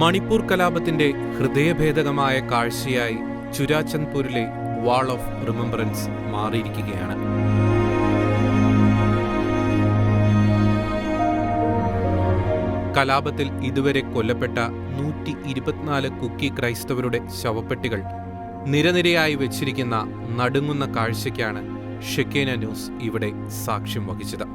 മണിപ്പൂർ കലാപത്തിന്റെ ഹൃദയഭേദകമായ കാഴ്ചയായി ചുരാചന്ദ്പൂരിലെ wall of remembrance മാറിയിരിക്കുകയാണ്. കലാപത്തിൽ ഇതുവരെ കൊല്ലപ്പെട്ട നൂറ്റി ഇരുപത്തിനാല് കുക്കി ക്രൈസ്തവരുടെ ശവപ്പെട്ടികൾ നിരനിരയായി വെച്ചിരിക്കുന്ന നടുങ്ങുന്ന കാഴ്ചയ്ക്കാണ് ഷെക്കേന ന്യൂസ് ഇവിടെ സാക്ഷ്യം വഹിച്ചത്.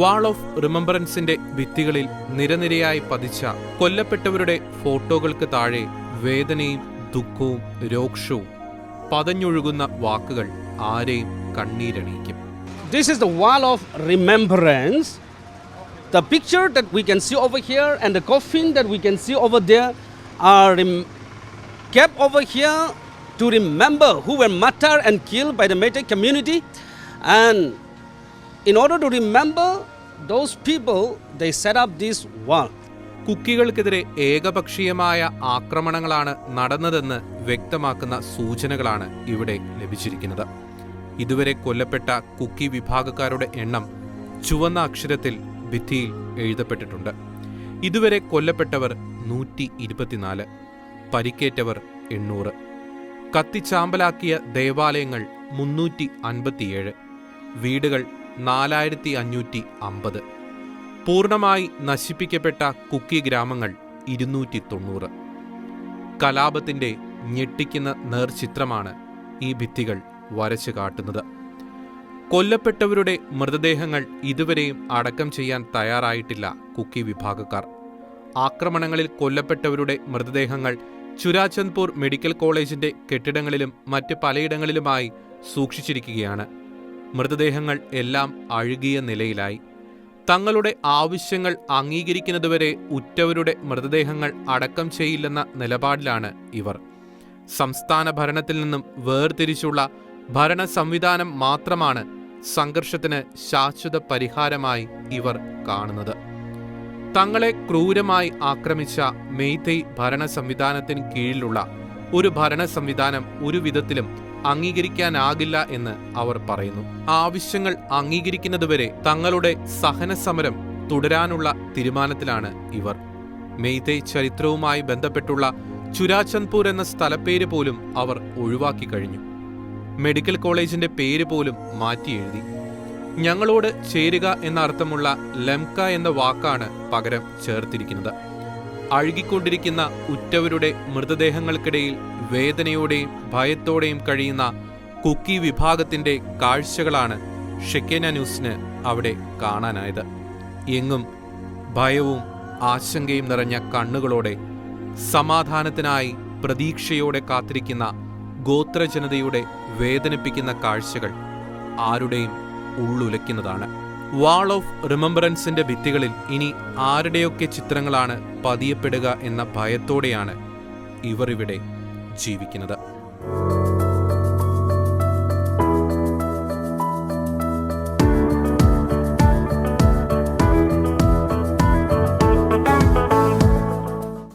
വാൾ ഓഫ് റിമംബറൻസിന്റെ ഭിത്തികളിൽ നിരനിരയായി പതിച്ച കൊല്ലപ്പെട്ടവരുടെ ഫോട്ടോകൾക്ക് താഴെ വേദനയും ദുഃഖവും രോക്ഷവും പതഞ്ഞൊഴുകുന്ന വാക്കുകൾ ആരെയും കണ്ണീരണിയിക്കും This is the wall of remembrance. The picture that we can see over here and the coffin that we can see over there are kept over here to remember who were martyred and killed by the Meitei community. And in order to remember those people, they set up this wall. കുക്കികൾക്കെതിരെ ഏകപക്ഷീയമായ ആക്രമണങ്ങളാണ് നടന്നതെന്ന് വ്യക്തമാക്കുന്ന സൂചനകളാണ് ഇവിടെ ലഭിച്ചിരിക്കുന്നത്. ഇതുവരെ കൊല്ലപ്പെട്ട കുക്കി വിഭാഗക്കാരുടെ എണ്ണം ചുവന്ന അക്ഷരത്തിൽ ഭിത്തിയിൽ എഴുതപ്പെട്ടിട്ടുണ്ട്. ഇതുവരെ കൊല്ലപ്പെട്ടവർ നൂറ്റി ഇരുപത്തിനാല് പരിക്കേറ്റവർ എണ്ണൂറ്. കത്തിച്ചാമ്പലാക്കിയ ദേവാലയങ്ങൾ മുന്നൂറ്റി അൻപത്തിയേഴ് വീടുകൾ നാലായിരത്തി അഞ്ഞൂറ്റി അമ്പത് പൂർണമായി നശിപ്പിക്കപ്പെട്ട കുക്കി ഗ്രാമങ്ങൾ ഇരുന്നൂറ്റി തൊണ്ണൂറ് കലാപത്തിന്റെ ഞെട്ടിക്കുന്ന നേർചിത്രമാണ് ഈ ഭിത്തികൾ വരച്ചു കാട്ടുന്നത്. കൊല്ലപ്പെട്ടവരുടെ മൃതദേഹങ്ങൾ ഇതുവരെയും അടക്കം ചെയ്യാൻ തയ്യാറായിട്ടില്ല കുക്കി വിഭാഗക്കാർ. ആക്രമണങ്ങളിൽ കൊല്ലപ്പെട്ടവരുടെ മൃതദേഹങ്ങൾ ചുരാചന്ദ്പൂർ മെഡിക്കൽ കോളേജിന്റെ കെട്ടിടങ്ങളിലും മറ്റ് പലയിടങ്ങളിലുമായി സൂക്ഷിച്ചിരിക്കുകയാണ്. മൃതദേഹങ്ങൾ എല്ലാം അഴുകിയ നിലയിലായി. തങ്ങളുടെ ആവശ്യങ്ങൾ അംഗീകരിക്കുന്നതുവരെ ഉറ്റവരുടെ മൃതദേഹങ്ങൾ അടക്കം ചെയ്യില്ലെന്ന നിലപാടിലാണ് ഇവർ. സംസ്ഥാന ഭരണത്തിൽ നിന്നും വേർതിരിച്ചുള്ള ഭരണ സംവിധാനം മാത്രമാണ് സംഘർഷത്തിന് ശാശ്വത പരിഹാരമായി ഇവർ കാണുന്നത്. തങ്ങളെ ക്രൂരമായി ആക്രമിച്ച മെയ്തൈ ഭരണ സംവിധാനത്തിന് കീഴിലുള്ള ഒരു ഭരണ സംവിധാനം ഒരു വിധത്തിലും അംഗീകരിക്കാനാകില്ല എന്ന് അവർ പറയുന്നു. ആവശ്യങ്ങൾ അംഗീകരിക്കുന്നതുവരെ തങ്ങളുടെ സഹന സമരം തുടരാനുള്ള തീരുമാനത്തിലാണ് ഇവർ. മെയ്തേ ചരിത്രവുമായി ബന്ധപ്പെട്ടുള്ള ചുരാചന്ദ്പൂർ എന്ന സ്ഥലപ്പേര് പോലും അവർ ഒഴിവാക്കി കഴിഞ്ഞു. മെഡിക്കൽ കോളേജിന്റെ പേര് പോലും മാറ്റി എഴുതി. ഞങ്ങളോട് ചേരുക എന്ന അർത്ഥമുള്ള ലംക എന്ന വാക്കാണ് പകരം ചേർത്തിരിക്കുന്നത്. അഴുകിക്കൊണ്ടിരിക്കുന്ന ഉറ്റവരുടെ മൃതദേഹങ്ങൾക്കിടയിൽ വേദനയോടെയും ഭയത്തോടെയും കഴിയുന്ന കുക്കി വിഭാഗത്തിന്റെ കാഴ്ചകളാണ് ഷെക്കേന ന്യൂസിന് അവിടെ കാണാനായത്. എങ്ങും ഭയവും ആശങ്കയും നിറഞ്ഞ കണ്ണുകളോടെ സമാധാനത്തിനായി പ്രതീക്ഷയോടെ കാത്തിരിക്കുന്ന ഗോത്രജനതയുടെ വേദനിപ്പിക്കുന്ന കാഴ്ചകൾ ആരുടെയും ഉള്ളുലയ്ക്കുന്നതാണ്. വാൾ ഓഫ് റിമംബറൻസിന്റെ ഭിത്തികളിൽ ഇനി ആരുടെയൊക്കെ ചിത്രങ്ങളാണ് പതിയപ്പെടുക എന്ന ഭയത്തോടെയാണ് ഇവർ ഇവിടെ ജീവിക്കുന്നത്.